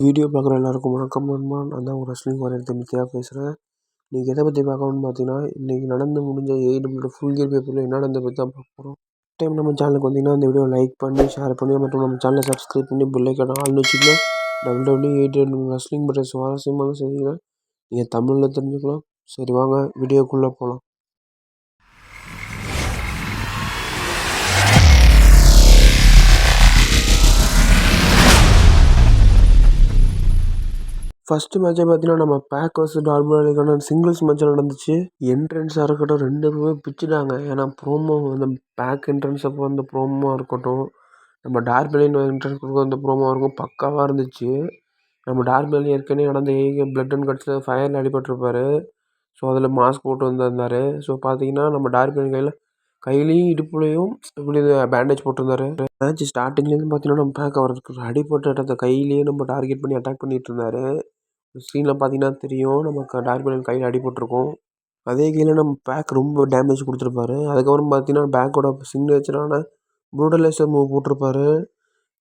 Video பார்க்குற எல்லாருக்கும் வணக்கம் நான் தான் உங்கள் ரெஸ்லிங் வாரியர் நித்யா பேசுகிறேன் இன்றைக்கி எதை பற்றி பார்க்கணும்னு பார்த்தீங்கன்னா இன்றைக்கி நடந்து முடிஞ்ச ஏடபிள்யூ ஃபுல் கியர் பேப்பரில் என்ன நடந்த பற்றி தான் பார்க்க போகிறோம் டைம் நம்ம சேனலுக்கு வந்தீங்கன்னா இந்த வீடியோ லைக் பண்ணி ஷேர் பண்ணி மற்றும் நம்ம சேனலை சப்ஸ்கிரைப் பண்ணி பில்லைக்கான ஆள்னு வச்சுக்கலாம் டபுள் டபுள்யூ எயிட் ரெஸ்லிங் பற்றிய சுவாரஸ்யமான செய்திகளை நீங்கள் தமிழில் தெரிஞ்சுக்கலாம். சரி வாங்க வீடியோக்குள்ளே போகலாம் ஃபஸ்ட்டு மேட்ச்சே பார்த்தீங்கன்னா நம்ம பேக்கர்ஸ் வர்ஸ் சிங்கிள்ஸ் மேட்ச் நடந்துச்சு. என்ட்ரன்ஸாக இருக்கட்டும் ரெண்டு பேருமே பிச்சுட்டாங்க. ஏன்னா ப்ரோமோ அந்த பேக் என்ட்ரன்ஸ் அப்போ வந்து ப்ரோமோவாக இருக்கட்டும் நம்ம டார்பெலின் என்ட்ரன்ஸ் கொடுக்க அந்த ப்ரோமோவாக இருக்கும் பக்காவாக இருந்துச்சு. நம்ம டார்பெலின் ஏற்கனவே நடந்த ஏக பிளட் அண்ட் கட்ஸில் ஃபயரில் அடிபட்டிருப்பார். ஸோ அதில் மாஸ்க் போட்டு வந்திருந்தார். ஸோ பார்த்தீங்கன்னா நம்ம டார்பெலின் கையில் கையிலையும் இடுப்புலையும் இப்படி பேண்டேஜ் போட்டிருந்தாரு. மேட்ச் ஸ்டார்டிங்லேருந்து பார்த்தீங்கன்னா நம்ம பேக் அவர் அடிப்பட்ட இடத்த கையிலேயே நம்ம டார்கெட் பண்ணி அட்டாக் பண்ணிட்டு இருந்தார். ஸ்க்ரீனில் பார்த்தீங்கன்னா தெரியும் நமக்கு டார்பெலின் கையில் அடிபட்டிருக்கும் அதே கையில் நம்ம பேக் ரொம்ப டேமேஜ் கொடுத்துருப்பாரு. அதுக்கப்புறம் பார்த்தீங்கன்னா பேக்கோட சிக்னேச்சரான ப்ரூடலைசர் மூவ் போட்டிருப்பாரு.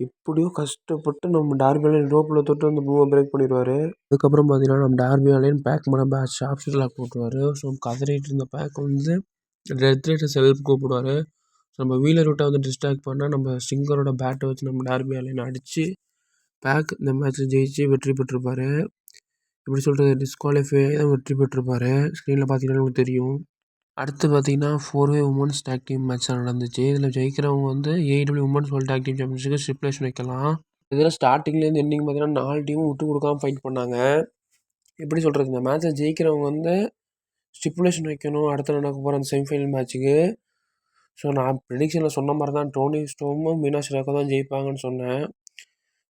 எப்படியோ கஷ்டப்பட்டு நம்ம டார்பியாலின் ரோப்பில் தொட்டு அந்த மூவை பிரேக் பண்ணிடுவார் அதுக்கப்புறம் பார்த்தீங்கன்னா நம்ம டார்பியாலின் பேக் மேலே பேக் ஷாப் ஷூட்டில் போட்டுருவார். ஸோ கதறிட்டு இருந்த பேக் வந்து ரெட் ரேட்டை செல்ஃப் கூப்பிடுவார். நம்ம வீலர் விட்டை வந்து டிஸ்ட்ராக்ட் பண்ணால் நம்ம சிங்கரோட பேட்டை வச்சு நம்ம டார்பியாலின் அடித்து பேக் இந்த மேட்ச்சில் ஜெயிச்சு வெற்றி பெற்றிருப்பார். எப்படி சொல்கிறது டிஸ்குவாலிஃபை தான் வெற்றி பெற்றிருப்பார். ஸ்க்ரீனில் பார்த்தீங்கன்னா உங்களுக்கு தெரியும். அடுத்து பார்த்தீங்கன்னா four way women's tag team match நடந்துச்சு. இதில் ஜெயிக்கிறவங்க வந்து AEW women's world tag team சாம்பியன்ஷிப்க்கு stipulation வைக்கலாம். இதில் ஸ்டார்டிங்லேருந்து எண்டிங் பார்த்தீங்கன்னா நாலு டீமும் விட்டு கொடுக்காம ஃபைட் பண்ணாங்க. எப்படி சொல்கிறது இந்த மேட்ச்சை ஜெயிக்கிறவங்க வந்து ஸ்டிப்புலேஷன் வைக்கணும். அடுத்து நடக்க போகிற அந்த செமிஃபைனல் மேட்ச்சுக்கு ஸோ நான் ப்ரெடிக்ஷனில் சொன்ன மாதிரி தான் டோனி ஸ்டோமும் மீனாட்சி ராக்கோ தான் ஜெயிப்பாங்கன்னு சொன்னேன்.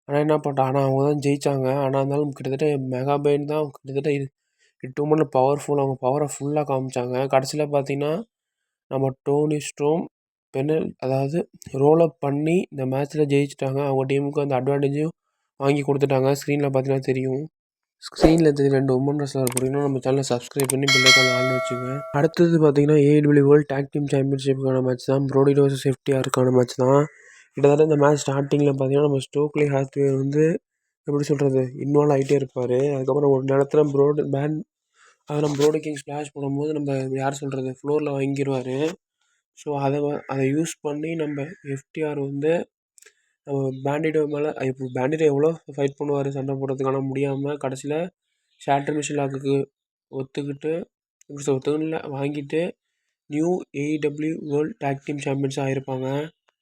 ஆனால் என்ன பண்ணிட்டேன் ஆனால் அவங்க தான் ஜெயித்தாங்க ஆனால் இருந்தாலும் கிட்டத்தட்ட மெகாபைன் தான் கிட்டத்தட்ட இது. எட்டு மணி பவர்ஃபுல் அவங்க பவரை ஃபுல்லாக காமிச்சாங்க. கடைசியில் பார்த்தீங்கன்னா நம்ம டோனி ஸ்ட்ரோம் பெனல் அதாவது ரோல் அப் பண்ணி இந்த மேட்ச்சில் ஜெயிச்சிட்டாங்க. அவங்க டீமுக்கு அந்த அட்வான்டேஜும் வாங்கி கொடுத்துட்டாங்க. ஸ்க்ரீனில் பார்த்தீங்கன்னா தெரியும். ஸ்க்ரீனில் தெரியும் ரெண்டு உமன் ரெஸ்லர் போட்டிங்கன்னா நம்ம சேனலை சப்ஸ்கிரைப் பண்ணி பில்லைக்கான ஆள்னு வச்சுங்க. அடுத்தது பார்த்தீங்கன்னா ஏடபிள்யூ வேர்ல்டு டேக் டீம் சாம்பியன்ஷிப்புக்கான மேட்ச் தான். ப்ரோடி ரோஸ் சேஃப்டியாக இருக்கான மேட்ச் தான். கிட்டத்தட்ட இந்த மேட்ச் ஸ்டார்டிங்கில் பார்த்தீங்கன்னா நம்ம ஸ்டோக்லி ஹாத்வே வந்து எப்படி சொல்கிறது இன்வால்வ் ஆகிட்டே இருப்பார். அதுக்கப்புறம் ஒரு நேரத்தில் ப்ரோடு பேன் நம்ம ப்ரோடு கிங் ஸ்ப்ளாஷ் பண்ணும்போது நம்ம யார் சொல்கிறது ஃப்ளோரில் வாங்கிடுவார் ஸோ அதை அதை யூஸ் பண்ணி நம்ம எஃப்டிஆர் வந்து நம்ம பேண்டிடோ மேலே இப்போ பேண்டிடோ எவ்வளோ ஃபைட் பண்ணுவார் சண்டை போடுறதுக்கான முடியாமல் கடைசியில் ஷேட்டர் மிஷின் லாக்குக்கு ஒத்துக்கிட்டு இப்படி ஒத்துக்கல வாங்கிட்டு new AEW world tag team சாம்பியன்ஸாக ஆகிருப்பாங்க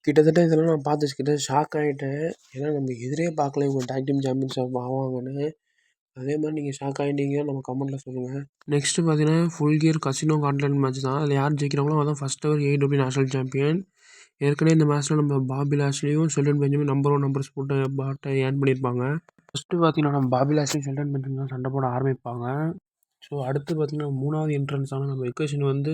கிட்டத்தட்ட இதெல்லாம் நான் பார்த்து கிட்டத்தட்ட ஷாக் ஆகிட்டேன் ஏன்னா நம்ம எதிரே பார்க்கல. இவங்க டேக் டீம் சாம்பியன்ஷிப் ஆவாங்கன்னு. அதே மாதிரி நீங்கள் ஷாக் ஆகிட்டீங்க நம்ம கமெண்ட்டில் சொல்லுங்கள் நெக்ஸ்ட்டு பார்த்தீங்கன்னா full gear casino content match தான். அதில் யார் ஜெயிக்கிறாங்களோ அதான் first ever A W national champion ஏற்கனவே இந்த மேட்ச்சில் நம்ம Bobby லாஸ்லேயும் Shelton Benjamin number one numbers போட்டு பாட்டை ஏன் பண்ணியிருப்பாங்க. ஃபஸ்ட்டு பார்த்தீங்கன்னா நம்ம பாபி லாஸ்லேயும் செல்டன் பெஞ்சமின் தான் சண்டை போட ஆரம்பிப்பாங்க. ஸோ அடுத்து பார்த்தீங்கன்னா மூணாவது என்ட்ரன்ஸான நம்ம எக்வேஷன் வந்து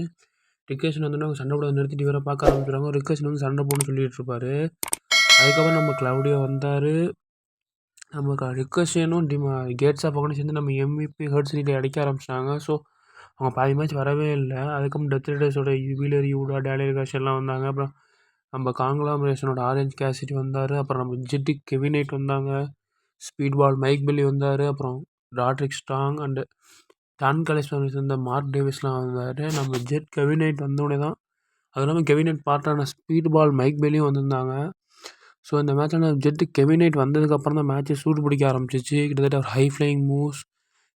ரிக்கேஷன் வந்து அவங்க சண்டை போட நிறுத்திட்டு வேற பார்க்க ஆரம்பிச்சிடுவாங்க. ரிக்கேஷன் வந்து சண்டை போடணும்னு சொல்லிட்டு இருப்பாரு அதுக்கப்புறம் நம்ம க்ளவுடியோ வந்தார். நம்ம ரிக்கஷனும் டிமா கேட்ஸ் ஆஃப் பக்கம் சேர்ந்து நம்ம எம்விபி ஹர்ட் சிட்டியில் அடிக்க ஆரம்பிச்சிட்டாங்க. ஸோ அவங்க பாதி மேட்ச் வரவே இல்லை. அதுக்கப்புறம் டெத் ரைடர்ஸோட வீலர் யூடா டேலியர் காஷ் எல்லாம் வந்தாங்க. அப்புறம் நம்ம காங்க்ளாமரேஷனோட ஆரஞ்ச் கேசிட்டி வந்தார். அப்புறம் நம்ம ஜிட்டி கெவினைட் வந்தாங்க. ஸ்பீட் பால் மைக் பெல்லி வந்தார். அப்புறம் Roderick Strong and Don Callis சேர்ந்த மார்க் டேவிஸ்லாம் வந்தார். நம்ம ஜெட் கெவினைட் வந்தோடனே தான் அதுவும் இல்லாமல் கெவினைட் பார்ட்டான ஸ்பீட் பால் மைக் பெல்லியும் வந்திருந்தாங்க. ஸோ இந்த மேட்ச்சில் ஜெட்டு கெவினைட் வந்ததுக்கப்புறம் தான் மேட்ச்சே சூடு பிடிக்க ஆரம்பிச்சிச்சு. கிட்டத்தட்ட ஒரு ஹை ஃப்ளையிங் மூவ்ஸ்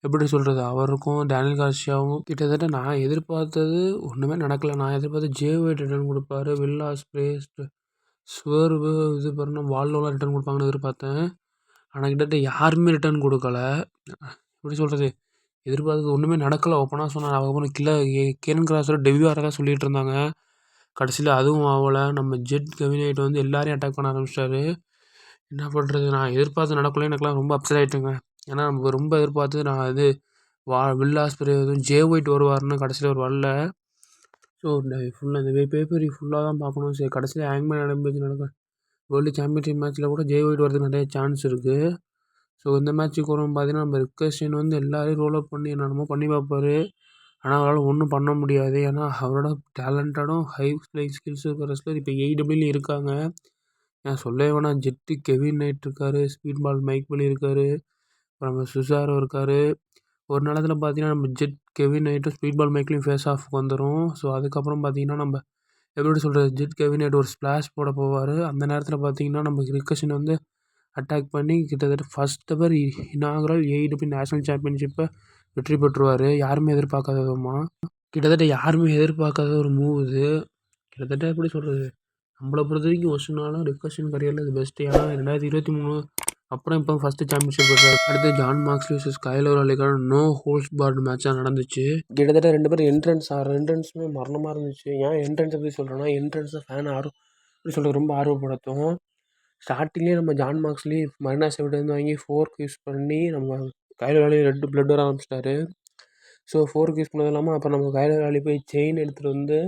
எப்படி சொல்கிறது அவருக்கும் டேனியல் கார்ஷியாவும் கிட்டத்தட்ட நான் எதிர்பார்த்தது ஒன்றுமே நடக்கலை. நான் எதிர்பார்த்து ஜேவை ரிட்டர்ன் கொடுப்பாரு. வில்லாஸ் பிரேஸ்ட் ஸ்வர்வு இது பண்ண வால்லோலாம் ரிட்டர்ன் கொடுப்பாங்கன்னு எதிர்பார்த்தேன். ஆனால் கிட்டத்தட்ட யாருமே ரிட்டர்ன் கொடுக்கல. எப்படி சொல்கிறது எதிர்பார்த்தது ஒன்றுமே நடக்கலை. ஓப்பனாக சொன்னேன் அதுக்கப்புறம் கில்ல கேன் கிராஸோட டெபியூ ஆகிறதா சொல்லிகிட்டு இருந்தாங்க. கடைசியில் அதுவும் ஆகலை. நம்ம ஜெட் கவினேட் வந்து எல்லாரையும் அட்டாக் பண்ண ஆரம்பிச்சிட்டாரு. என்ன பண்ணுறது நான் எதிர்பார்த்து நடக்கல. எனக்குலாம் ரொம்ப அப்செட் ஆகிட்டேங்க ஏன்னா நம்ம ரொம்ப எதிர்பார்த்து நான் இது வா வில்லாஸ் பெரியதும் எதுவும் ஜே ஒயிட் வருவார்னு கடைசியில் ஒரு வரல. ஸோ ஃபுல்லாக இந்த பேப்பரி ஃபுல்லாக தான் பார்க்கணும். சரி கடைசியில் ஹேங்மேன் நடந்து நடக்க வேர்ல்டு சாம்பியன்ஷிப் மேட்ச்சில் கூட ஜே ஒயிட் வரதுக்கு நிறைய சான்ஸ் இருக்குது ஸோ இந்த மேட்ச்சுக்கு வரும் பார்த்தீங்கன்னா நம்ம ரிக்கர்ஷன் வந்து எல்லாரையும் ரோல் அப் பண்ணி என்னென்னமோ பண்ணி பார்ப்பாரு. ஆனால் அவரால் ஒன்றும் பண்ண முடியாது. ஏன்னா அவரோட டேலண்டடும் ஹை ஃப்ளைங் ஸ்கில்ஸ் இருக்கிற ரெஸ்லர் இப்போ ஏடபிள்யூலையும் இருக்காங்க. ஏன் சொல்லவே வேணாம். ஜெட்டு கெவின் நைட் இருக்கார். ஸ்பீட் பால் மைக் பலி இருக்கார். அப்புறம் நம்ம சுசாரோ இருக்கார். ஒரு நேரத்தில் பார்த்தீங்கன்னா நம்ம ஜெட் கெவின் நைட்டும் ஸ்பீட் பால் மைக்லையும் ஃபேஸ் ஆஃப்க்கு வந்துடும் ஸோ அதுக்கப்புறம் பார்த்தீங்கன்னா நம்ம எப்படி சொல்கிறது ஜெட் கெவின் நைட் ஒரு ஸ்ப்ளாஷ் போட போவார். அந்த நேரத்தில் பார்த்தீங்கன்னா நம்ம ரிக்கஷன் வந்து அட்டாக் பண்ணி கிட்டத்தட்ட first ever inaugural AEW national சாம்பியன்ஷிப்பை வெற்றி பெற்றுருவார். யாருமே எதிர்பார்க்காத விதமாக கிட்டத்தட்ட யாருமே எதிர்பார்க்காத ஒரு மூவ் இது. கிட்டத்தட்ட எப்படி சொல்கிறது நம்மளை பொறுத்த வரைக்கும் ஒஸ்டினாலும் ரிக்கஷன் கரியரில் இது பெஸ்ட்டு ஏன்னா ரெண்டாயிரத்தி இருபத்தி மூணு அப்புறம் இப்போ ஃபஸ்ட்டு சாம்பியன்ஷிப் பெற்றார். அடுத்து John Marks versus Kyler no holds barred மேட்சாக நடந்துச்சு. கிட்டத்தட்ட ரெண்டு பேரும் என்ட்ரன்ஸ் என்ட்ரன்ஸுமே மரணமாக இருந்துச்சு. ஏன் என்ட்ரன்ஸ் எப்படி சொல்கிறேன்னா என்ட்ரன்ஸை ஃபேன் ஆர்வம் எப்படி சொல்கிறது ரொம்ப ஆர்வப்படுத்தும். ஸ்டார்டிங்லேயே நம்ம ஜான் மார்க்ஸ்லி மரினா செவிட்டேருந்து வாங்கி ஃபோர்க் யூஸ் பண்ணி நம்ம கைலர் வேலையை ரெட்டு பிளட் வர ஆரம்பிச்சிட்டாரு. ஸோ ஃபோர்க் யூஸ் பண்ணது இல்லாமல் அப்போ நம்ம கைலர் வேலையை போய் செயின் எடுத்துகிட்டு வந்து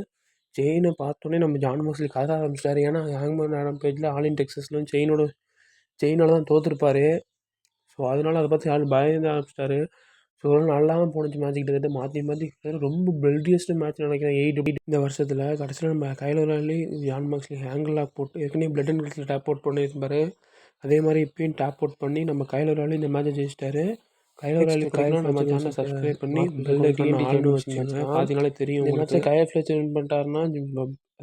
செயினை பார்த்தோன்னே நம்ம ஜான் மார்க்ஸ்லி கதற ஆரம்பிச்சிட்டாரு. ஏன்னா ஹேங்மேன் ஆடம் பேஜில் ஆல் இன் டெக்ஸஸ்லும் செயினோட செயினால் தான் தோற்றுருப்பாரு ஸோ அதனால அதை பார்த்து யாரும் பயந்து ஆரம்பிச்சிட்டாரு. ஸோ நல்லா தான் போணுச்சு மேட்ச் கிட்டத்தட்ட மாற்றி மாற்றி ரொம்ப பெல்டியஸ்ட் மேட்ச் நினைக்கிறேன் எயிட் e இந்த வருஷத்தில். கடைசியில் நம்ம கைலோராலி ஜான் மார்க்ஸ்லி ஹேங்கிள் லாக் போட்டு ஏற்கனவே பிளட் அண்ட் கிட்ஸில் டேப் அவுட் பண்ணியிருப்பாரு அதே மாதிரி இப்பயும் டேப் அவுட் பண்ணி நம்ம கையில் விளையாடி இந்த மேட்சை ஜெயிச்சிட்டாரு. கைலோராலி கையில் நம்ம சேனல் சப்ஸ்கிரைப் பண்ணி பெல் ஐக்கான ஆல்னு வச்சுக்கோங்க. பார்த்தீங்கனாலே தெரியும் மேட்ச்சில் கையில் ஃபிளேச்சர் வின் பண்ணிட்டாருன்னா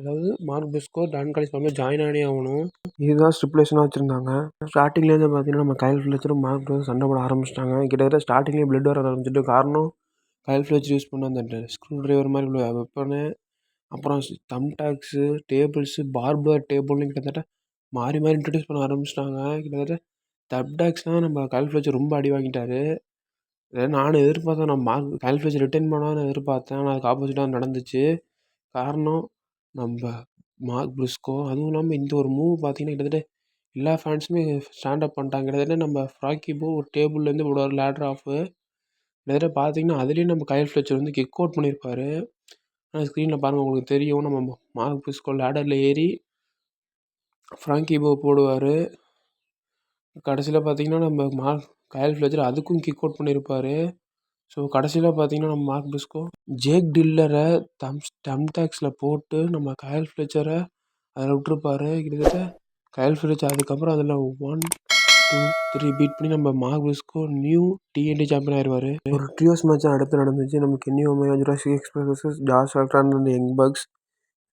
அதாவது மார்க் பிஸ்கோ டான் காலேஜ் ஃபார்மில் ஜாயின் ஆனே ஆகணும். இதுதான் ஸ்டிப்புலேஷனாக வச்சுருந்தாங்க. ஸ்டார்டிங்லேருந்து பார்த்தீங்கன்னா நம்ம கைல் ஃபிளேச்சரும் மார்க் பிஸ்கோ சண்டை போட ஆரம்பிச்சிட்டாங்க. கிட்டத்தட்ட ஸ்டார்டிங்லேயே பிளட் வர ஆரம்பிச்சிட்டு காரணம் கைல் ஃபிளேச்சர் யூஸ் பண்ண அந்த ஸ்க்ரூ ட்ரைவர் மாதிரி உள்ள வெப்பனு அப்புறம் தம் டாக்ஸு டேபிள்ஸு பார்பர் டேபிள்னு கிட்டத்தட்ட மாறி மாறி இன்ட்ரடியூஸ் பண்ண ஆரம்பிச்சிட்டாங்க. கிட்டத்தட்ட தப் டாக்ஸ் தான் நம்ம கைல் ரொம்ப அடி வாங்கிட்டாரு. நான் நானும் எதிர்பார்த்தேன் நான் மார்க் கைல் ரிட்டர்ன் பண்ணான்னு எதிர்பார்த்தேன். ஆனால் அதுக்கு ஆப்போசிட்டாக நடந்துச்சு. காரணம் நம்ம மார்க் பிரிஸ்கோ அதுவும் இல்லாமல் இந்த ஒரு மூவ் பார்த்தீங்கன்னா கிட்டத்தட்ட எல்லா ஃபேன்ஸுமே ஸ்டாண்ட் அப் பண்ணிட்டாங்க. கிட்டத்தட்ட நம்ம ஃப்ராக்கி போ ஒரு டேபிள்லேருந்து போடுவார் லேட்ரு ஆஃபு கிட்டத்தட்ட பார்த்தீங்கன்னா அதுலேயும் நம்ம கைல் ஃப்ளெச்சர் வந்து கிக் அவுட் பண்ணியிருப்பாரு ஆனால் ஸ்க்ரீனில் பாருங்கள் உங்களுக்கு தெரியும். நம்ம மார்க் பிரிஸ்கோ லேடரில் ஏறி ஃப்ராங்கி போ போடுவார். கடைசியில் பார்த்தீங்கன்னா நம்ம மார்க் கயல் ஃப்ளெச்சர் அதுக்கும் கிக் அவுட் பண்ணியிருப்பார் ஸோ கடைசியில் பார்த்தீங்கன்னா நம்ம மார்க் பிஸ்கோ ஜேக் டில்லரை தம் டம்டாக்ஸில் போட்டு நம்ம கயல் ஃப்ளெச்சரை அதில் விட்ருப்பாரு கிட்டத்தட்ட கயல் ஃபிளேச்சர் அதுக்கப்புறம் அதில் ஒன் டூ த்ரீ பீட் பண்ணி நம்ம Mark Briscoe new TNT champion ஆயிடுவார் ஒரு ட்ரியோஸ் மேட்ச் அடுத்து நடந்துச்சு. நம்ம Kenny Omega Jurassic Express Jazz Ultron and Young Bucks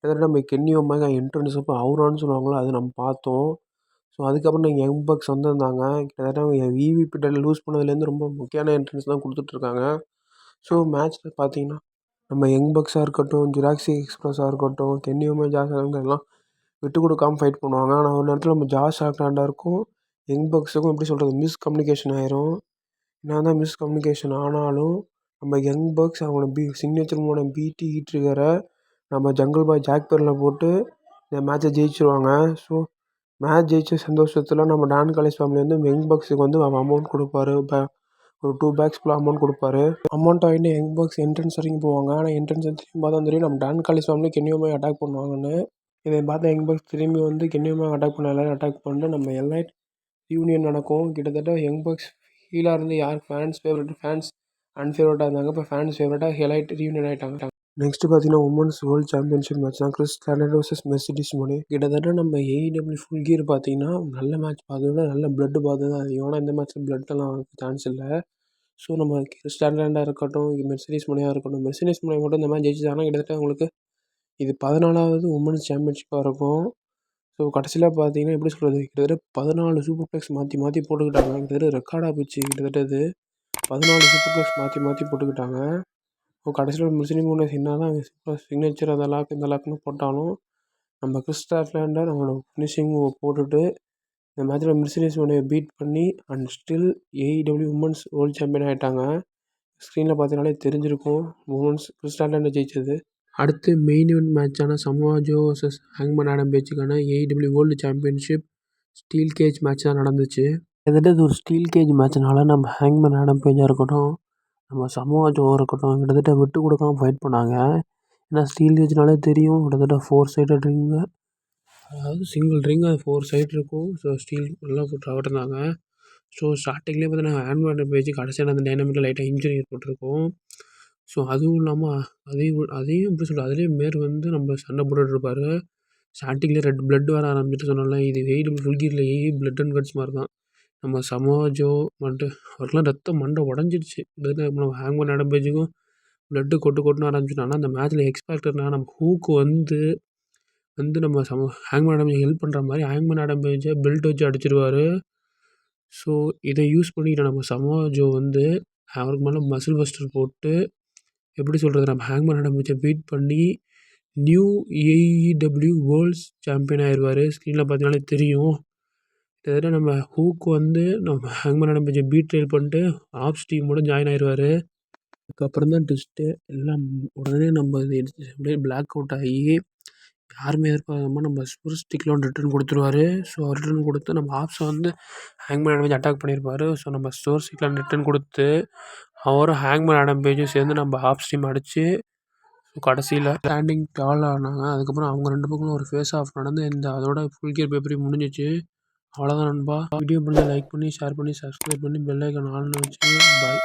கிட்டத்தட்ட நம்ம கென்னி என்ட்ரன்ஸ் அப்போ அவுரான்னு சொல்லுவாங்களோ அதை நம்ம பார்த்தோம். ஸோ அதுக்கப்புறம் யங் பக்ஸ் வந்திருந்தாங்க. கிட்டத்தட்ட அவங்க விவிபியில் லூஸ் பண்ணதுலேருந்து ரொம்ப முக்கியமான என்ட்ரன்ஸ் தான் கொடுத்துட்ருக்காங்க. ஸோ மேட்ச்சில் பார்த்தீங்கன்னா நம்ம யங் பக்ஸாக இருக்கட்டும் ஜெராக்ஸி எக்ஸ்பிரஸாக இருக்கட்டும் கென்னி ஜாஸ் எல்லாம் விட்டு கொடுக்காம ஃபைட் பண்ணுவாங்க. ஆனால் ஒரு நேரத்தில் நம்ம ஜாஸ் ஆக்லாண்டாருக்கும் யங் பக்ஸுக்கும் எப்படி சொல்கிறது மிஸ் கம்யூனிகேஷன் ஆயிரும். என்ன தான் மிஸ் கம்யூனிகேஷன் ஆனாலும் நம்ம யங் பக்ஸ் அவங்களோட பி சிக்னேச்சர் மூட பீட்டி ட்ரிகரை நம்ம ஜங்கிள் பாய் ஜாக் பெரில் போட்டு இந்த மேட்ச்சை ஜெயிச்சிருவாங்க. ஸோ மேட்ச் ஜெயிச்ச சந்தோஷத்தில் நம்ம டான் காலேஜ் ஃபேமிலி வந்து யங் பாக்ஸுக்கு வந்து அமௌண்ட் கொடுப்பாரு. இப்போ ஒரு டூ பேக்ஸ் ஃபுல்லாக அமௌண்ட் கொடுப்பாரு. அமௌண்ட் வாங்கிட்டு யங் பாக்ஸ் என்ட்ரன்ஸ் வரைக்கும் போவாங்க. ஆனால் என்ட்ரன்ஸ் திரும்பி பார்த்தா தெரியும் நம்ம டான் காலேஜ் ஃபேமிலி கென்னியோமே அட்டாக் பண்ணுவாங்கன்னு. இதை பார்த்தா யங் பாக்ஸ் திரும்பி வந்து கென்னியோமே அட்டாக் பண்ண எல்லோரும் அட்டாக் பண்ணிட்டு நம்ம எல்லைட் யூனியன் நடக்கும். கிட்டத்தட்ட யங் பாக்ஸ் ஹீலாக இருந்து யார் ஃபேன்ஸ் ஃபேவரட் ஃபேன்ஸ் அன்ஃபேவரட்டாக இருந்தாங்க. இப்போ ஃபேன்ஸ் ஃபேவரட்டாக ஹெலைட் ரியூனியன் ஆகிட்டாங்க நெக்ஸ்ட்டு பார்த்தீங்கன்னா உமன்ஸ் வேர்ல்டு சாம்பியன்ஷிப் மேட்ச் தான். Kris Statlander versus Mercedes Moné கிட்டத்தட்ட நம்ம ஏஇடபிள்யூ ஃபுல் கியர் பார்த்தீங்கன்னா நல்ல மேட்ச் பார்த்தோம்னா நல்ல பிளட்டு பார்த்து தான் அதிகம். ஆனால் இந்த மேட்ச்சில் பிளட்டெல்லாம் சான்ஸ் இல்லை. ஸோ நம்ம ஸ்டாண்டர்டாக இருக்கட்டும் மெர்சிடிஸ் மோனியாக இருக்கட்டும் மெர்சிடிஸ் மோனியா மட்டும் இந்த மேட்ச் ஜெயிச்சிட்டாங்கன்னா கிட்டத்தட்ட அவங்களுக்கு இது பதினாலாவது உமன்ஸ் சாம்பியன்ஷிப்பாக இருக்கும். ஸோ கடைசியில் பார்த்தீங்கன்னா எப்படி சொல்கிறது கிட்டத்தட்ட பதினாலு சூப்பர் ப்ளெக்ஸ் மாற்றி மாற்றி போட்டுக்கிட்டாங்க. கிட்டத்தட்ட ரெக்கார்டாக போச்சு. கிட்டத்தட்ட இது பதினாலு சூப்பர் ப்ளெக்ஸ் மாற்றி மாற்றி போட்டுக்கிட்டாங்க. இப்போ கடைசியில் முஸ்லீம் ஓனர்ஸ் என்ன தான் சிக்னேச்சர் அந்த லாக் இந்த லாக்னு போட்டாலும் நம்ம கிறிஸ் டாட்லாண்டர் நம்மளோட ஃபினிஷிங் போட்டுட்டு இந்த மேட்ச்சில் மெர்சிடிஸ் உடைய பீட் பண்ணி and still AEW women's world champion ஆகிட்டாங்க ஸ்க்ரீனில் பார்த்தீங்கனாலே தெரிஞ்சிருக்கும் உமன்ஸ் கிறிஸ் ஜெயிச்சது. அடுத்து மெயின் இவெண்ட் மேட்சான சமோவா ஜோ வர்சஸ் ஹேங்மேன் Adam பேச்சுக்கான AEW world championship steel cage match தான் நடந்துச்சு. கிட்டத்தட்ட இது ஒரு ஸ்டீல் கேஜ் மேட்ச்னால நம்ம ஹேங்மேன் ஆடம் பேஜாக இருக்கட்டும் நம்ம சமோவா இருக்கட்டும் கிட்டத்தட்ட விட்டு கொடுக்காம ஃபைட் பண்ணாங்க. ஏன்னா ஸ்டீல் கேஜ்னாலே தெரியும் கிட்டத்தட்ட ஃபோர் சைடட் ரிங்கு அதாவது சிங்கிள் ரிங் அது ஃபோர் சைடு இருக்கும். ஸோ ஸ்டீல் எல்லாம் போட்டு இருந்தாங்க ஸோ ஸ்டார்டிங்லேயே பார்த்தீங்கன்னா ஹேண்ட் வாட்டர் பேஜ் கடைசியான அந்த டைனமிக்கில் லைட்டாக இன்ஜுரி ஏற்பட்டிருக்கும். ஸோ அதுவும் இல்லாமல் அதையும் அதையும் எப்படி சொல்கிறது அதுலேயும் மேர் வந்து நம்ம சண்டை போட்டுட்ருப்பாரு ஸ்டார்டிங்லேயே ரெட் பிளட் வர ஆரம்பிச்சிட்டு சொன்னால இது வெயிட் ஃபுல் கீரில் ஏ பிளட் அண்ட் கட்ஸ் மாதிரி தான். நம்ம சமாஜோ வந்துட்டு அவருக்கெல்லாம் ரத்தம் மண்டை உடஞ்சிடுச்சு. நம்ம ஹேங்மேன் ஆடம் பேஜுக்கும் ப்ளட்டு கொட்டு கொட்டுன்னு ஆரம்பிச்சிட்டு ஆனால் அந்த மேட்ச்சில் எக்ஸ்பெக்டர்னா நம்ம ஹூக்கு வந்து வந்து நம்ம சம ஹேங்மேன் ஆடம்பேஜ் ஹெல்ப் பண்ணுற மாதிரி ஹேங்மேன் ஆடம் பேஜை பெல்ட் வச்சு அடிச்சிருவார். ஸோ இதை யூஸ் பண்ணிக்கிட்ட நம்ம சமாஜோ வந்து அவருக்கு மேலே மசில் பஸ்டர் போட்டு எப்படி சொல்கிறது நம்ம ஹேங்மேன் ஆடம்பேஜை பீட் பண்ணி நியூ ஏஇடபிள்யூ வேர்ல்ட்ஸ் சாம்பியன் ஆயிடுவார் ஸ்க்ரீனில் பார்த்தீங்கனாலே தெரியும். கிட்டத்தட்ட நம்ம ஹூக் வந்து நம்ம ஹேங்மேன் ஆடம் பேஜை பீட் ட்ரெயில் பண்ணிட்டு ஆப்ஸ் டீமோட ஜாயின் ஆயிடுவார் அதுக்கப்புறம் தான் ட்விஸ்ட்டு எல்லாம் உடனே நம்ம இது எடுத்து அப்படியே பிளாக் அவுட் ஆகி யாருமே எதிர்பார்க்காம நம்ம ஸ்பூர் ஸ்டிக்கில் ஒன்று ரிட்டர்ன் கொடுத்துருவாரு. ஸோ ரிட்டர்ன் கொடுத்து நம்ம ஆப்ஸை வந்து ஹேங்மேன் ஆடம் பேஜ் அட்டாக் பண்ணியிருப்பார் ஸோ நம்ம ஸ்டோர் ஸ்டிக்கில் ரிட்டர்ன் கொடுத்து அவரும் ஹேங்மேன் ஆடம் பேஜும் சேர்ந்து நம்ம ஆப்ஸ் டீம் அடித்து ஸோ கடைசியில் ஸ்டாண்டிங் டால் ஆனாங்க. அதுக்கப்புறம் அவங்க ரெண்டு பக்கமும் ஒரு ஃபேஸ் ஆஃப் நடந்து இந்த அதோட ஃபுல் கியர் பேப்பரையும் முடிஞ்சிச்சு. அவ்வளோதான் நண்பா. வீடியோ பண்ணி லைக் பண்ணி ஷேர் பண்ணி சப்ஸ்கிரைப் பண்ணி பெல் ஐக்கான் ஆன்ல பாய்